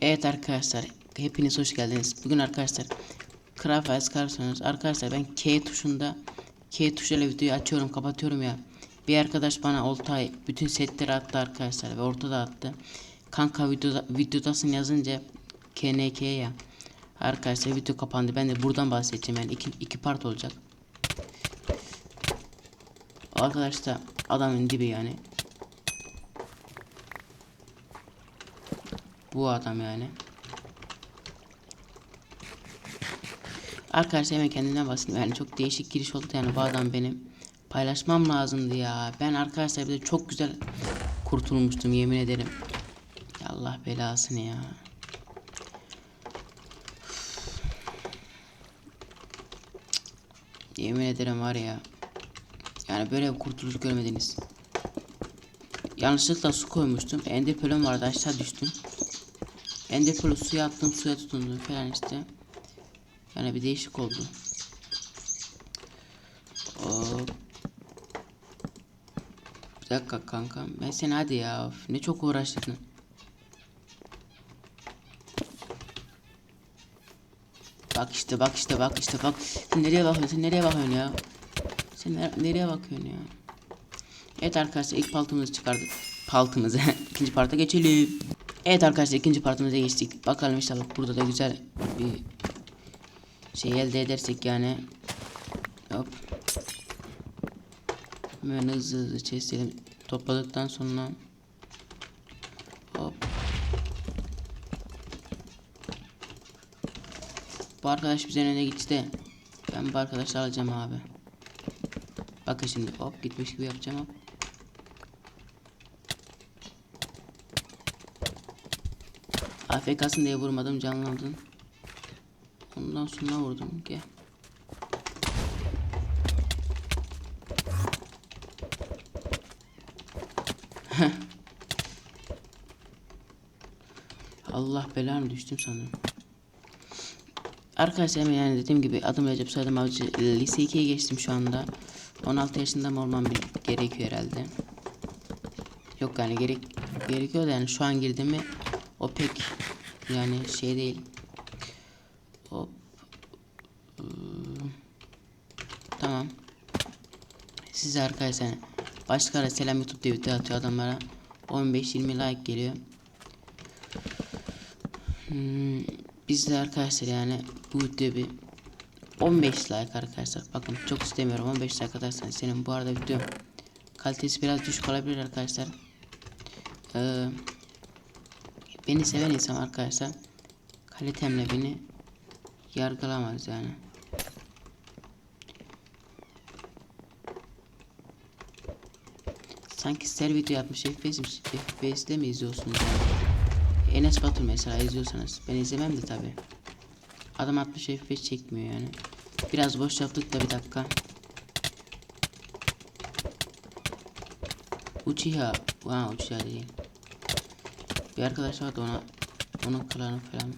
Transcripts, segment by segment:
Evet arkadaşlar hepiniz hoş geldiniz. Bugün arkadaşlar Craft Ice karşınız. Arkadaşlar ben K tuşunda K tuşuyla videoyu açıyorum kapatıyorum ya. Bir arkadaş bana oltay bütün setleri attı arkadaşlar ve ortada attı. Kanka videoda, videodasın yazınca KNK ya. Arkadaşlar video kapandı. Ben de buradan bahsedeceğim yani iki, iki part olacak. Arkadaşlar adamın dibi yani. Bu adam yani. Arkadaşlar hemen kendimden bahsedeyim. Yani çok değişik giriş oldu yani bu adam benim. Paylaşmam lazımdı ya. Ben arkadaşlar bir de çok güzel kurtulmuştum yemin ederim. Allah belasını ya. Yemin ederim var ya. Yani böyle bir kurtuluş görmediniz. Yanlışlıkla su koymuştum. Ender pearl'üm vardı aşağı düştüm. Ender pearl'ü suya attım suya tutundu falan işte. Yani bir değişik oldu. Hop. Bir dakika kankam. Ben seni hadi ya. Of, ne çok uğraştırdın. Bak işte bak işte bak işte bak. Sen nereye bakıyorsun? Sen nereye bakıyorsun ya? Sen ner- nereye bakıyorsun ya? Evet arkadaşlar ilk paltımızı çıkardık. Paltımızı. ikinci parta geçelim. Evet arkadaşlar ikinci partımıza geçtik. Bakalım inşallah burada da güzel bir şey elde edersek yani. Hop. Hemen hızlı hızlı chestleri topladıktan sonra hop. Bu arkadaş bize önüne gitti de ben bu arkadaşı alacağım abi. Bakın şimdi hop gitmiş gibi yapacağım hop. AFK'sın diye vurmadım canlandın. Ondan sonra vurdum ki. Allah belanı düştüm sanırım. Arkadaşlar yani dediğim gibi adım Recep soyadım Avcı lise 2'ye geçtim şu anda. 16 yaşında mı olmam gerekiyor herhalde. Yok yani gerek gerekiyor da yani şu an girdim mi o pek yani şey değil. Hop. Iı, Tamam. Size arkadaşlar başka ara selam YouTube diye video atıyor adamlara. 15-20 like geliyor. Hmm, biz de arkadaşlar yani bu video bir 15 like arkadaşlar. Bakın çok istemiyorum 15 like atarsanız senin bu arada video kalitesi biraz düşük olabilir arkadaşlar. Ee, beni seven insan arkadaşlar kalitemle beni yargılamaz yani. Sanki ser video yapmış FPS, FPS'de mi izliyorsunuz yani? Enes Batur mesela izliyorsanız ben izlemem de tabi. Adam 60 FPS çekmiyor yani. Biraz boş yaptık da bir dakika. Uchiha. Ha Uchiha değil. Bir arkadaş vardı ona onun klanı falan.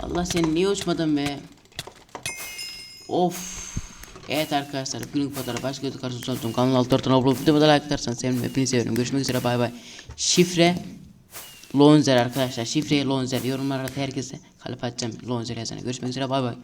Allah seni niye uçmadın be? Of. Evet arkadaşlar bugün bu kadar. Başka bir karşı tuttum. Kanal altı ortadan abone olup videomu da like atarsanız sevinirim. Hepinizi seviyorum. Görüşmek üzere bay bay. Şifre Lonzer arkadaşlar. Şifreyi Lonzer. Yorumlara da herkese kalp atacağım. Lonzer yazana. Görüşmek üzere bay bay.